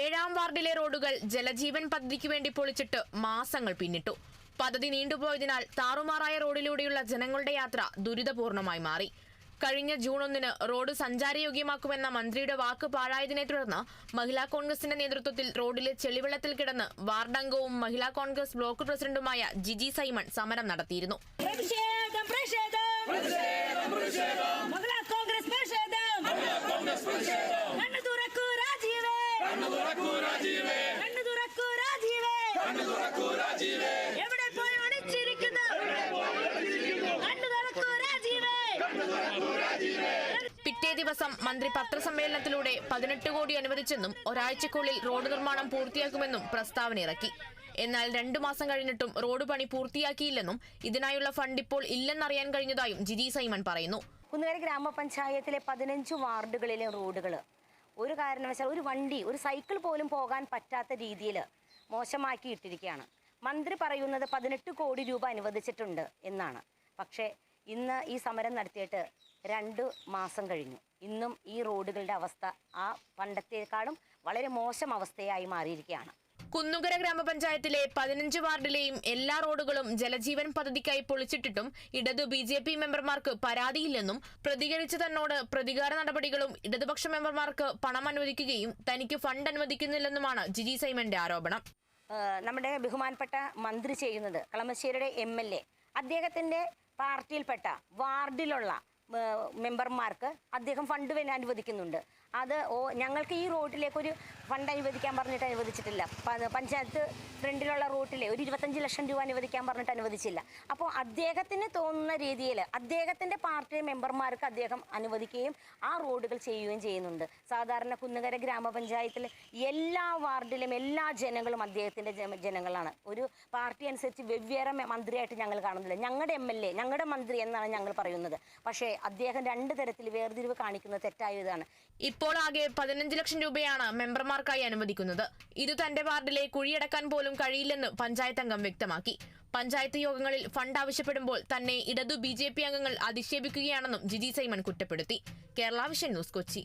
ഏഴാം വാർഡിലെ റോഡുകൾ ജലജീവൻ പദ്ധതിക്ക് വേണ്ടി പൊളിച്ചിട്ട് മാസങ്ങൾ പിന്നിട്ടു. പദ്ധതി നീണ്ടുപോയതിനാൽ താറുമാറായ റോഡിലൂടെയുള്ള ജനങ്ങളുടെ യാത്ര ദുരിതപൂർണമായി മാറി. കഴിഞ്ഞ ജൂൺ ഒന്നിന് റോഡ് സഞ്ചാരയോഗ്യമാക്കുമെന്ന മന്ത്രിയുടെ വാക്ക് പാഴായതിനെ തുടർന്ന് മഹിളാ കോൺഗ്രസിന്റെ നേതൃത്വത്തിൽ റോഡിലെ ചെളിവെള്ളത്തിൽ കിടന്ന് വാർഡംഗവും മഹിളാ കോൺഗ്രസ് ബ്ലോക്ക് പ്രസിഡന്റുമായ ജിജി സൈമൺ സമരം നടത്തിയിരുന്നു. പ്രതിഷേധം പ്രതിഷേധം. മഹിളാ കോൺഗ്രസ് എവിടെ പോയി ഒളിച്ചിരിക്കുന്നു? പിറ്റേ ദിവസം മന്ത്രി പത്രസമ്മേളനത്തിലൂടെ പതിനെട്ട് കോടി അനുവദിച്ചെന്നും ഒരാഴ്ചക്കുള്ളിൽ റോഡ് നിർമ്മാണം പൂർത്തിയാക്കുമെന്നും പ്രസ്താവന ഇറക്കി. എന്നാൽ രണ്ടു മാസം കഴിഞ്ഞിട്ടും റോഡ് പണി പൂർത്തിയാക്കിയില്ലെന്നും ഇതിനായുള്ള ഫണ്ട് ഇപ്പോൾ ഇല്ലെന്നറിയാൻ കഴിഞ്ഞതായും ജിജി സൈമൺ പറയുന്നു. കുന്നുകര ഗ്രാമപഞ്ചായത്തിലെ പതിനഞ്ച് വാർഡുകളിലെ റോഡുകൾ ഒരു കാരണവശാൽ ഒരു വണ്ടി ഒരു സൈക്കിൾ പോലും പോകാൻ പറ്റാത്ത രീതിയിൽ മോശമാക്കി ഇട്ടിരിക്കുകയാണ് മന്ത്രി പറയുന്നത് പതിനെട്ട് കോടി രൂപ അനുവദിച്ചിട്ടുണ്ട് എന്നാണ്. പക്ഷേ ഇന്ന് ഈ സമരം നടത്തിയിട്ട് രണ്ട് മാസം കഴിഞ്ഞു. ഇന്നും ഈ റോഡുകളുടെ അവസ്ഥ ആ പണ്ടത്തേക്കാളും വളരെ മോശം അവസ്ഥയായി മാറിയിരിക്കുകയാണ്. കുന്നുകര ഗ്രാമപഞ്ചായത്തിലെ പതിനഞ്ച് വാർഡിലെയും എല്ലാ റോഡുകളും ജലജീവൻ പദ്ധതിക്കായി പൊളിച്ചിട്ടിട്ടും ഇടതു ബി ജെ പി മെമ്പർമാർക്ക് പരാതിയില്ലെന്നും പ്രതികരിച്ച തന്നോട് പ്രതികാര നടപടികളും ഇടതുപക്ഷ മെമ്പർമാർക്ക് പണം അനുവദിക്കുകയും തനിക്ക് ഫണ്ട് അനുവദിക്കുന്നില്ലെന്നുമാണ് ജിജി സൈമന്റെ ആരോപണം. നമ്മുടെ ബഹുമാനപ്പെട്ട മന്ത്രി ചെയ്യുന്നത് കളമശ്ശേരിയുടെ എം എൽ എ. അദ്ദേഹത്തിന്റെ പാർട്ടിയിൽപ്പെട്ട വാർഡിലുള്ള മെമ്പർമാർക്ക് അദ്ദേഹം ഫണ്ട് വരെ അനുവദിക്കുന്നുണ്ട്. അത് ഓ ഞങ്ങൾക്ക് ഈ റോഡിലേക്ക് ഒരു ഫണ്ട് അനുവദിക്കാൻ പറഞ്ഞിട്ട് അനുവദിച്ചിട്ടില്ല. പഞ്ചായത്ത് ഫ്രണ്ടിലുള്ള റൂട്ടിലെ ഒരു ഇരുപത്തഞ്ച് ലക്ഷം രൂപ അനുവദിക്കാൻ പറഞ്ഞിട്ട് അനുവദിച്ചില്ല. അപ്പോൾ അദ്ദേഹത്തിന് തോന്നുന്ന രീതിയിൽ അദ്ദേഹത്തിന്റെ പാർട്ടി മെമ്പർമാർക്ക് അദ്ദേഹം അനുവദിക്കുകയും ആ റോഡുകൾ ചെയ്യുകയും ചെയ്യുന്നുണ്ട്. സാധാരണ കുന്നുകര ഗ്രാമപഞ്ചായത്തിൽ എല്ലാ വാർഡിലും എല്ലാ ജനങ്ങളും അദ്ദേഹത്തിന്റെ ജനങ്ങളാണ്. ഒരു പാർട്ടി അനുസരിച്ച് വെവ്വേറെ മന്ത്രിയായിട്ട് ഞങ്ങൾ കാണുന്നില്ല. ഞങ്ങളുടെ എം എൽ എ ഞങ്ങളുടെ മന്ത്രി എന്നാണ് ഞങ്ങൾ പറയുന്നത്. പക്ഷേ അദ്ദേഹം രണ്ട് തരത്തിൽ വേർതിരിവ് കാണിക്കുന്നത് തെറ്റായതാണ് ഇപ്പോൾ ആകെ പതിനഞ്ച് ലക്ഷം രൂപയാണ് മെമ്പർമാർക്കായി അനുവദിക്കുന്നത്. ഇത് തന്റെ വാർഡിലെ കുഴിയടക്കാൻ പോലും കഴിയില്ലെന്ന് പഞ്ചായത്ത് അംഗം വ്യക്തമാക്കി. പഞ്ചായത്ത് യോഗങ്ങളിൽ ഫണ്ട് ആവശ്യപ്പെടുമ്പോൾ തന്നെ ഇടതു ബി അംഗങ്ങൾ അധിക്ഷേപിക്കുകയാണെന്നും ജിജി സൈമൺ കുറ്റപ്പെടുത്തി. Kerala vision news Kochi.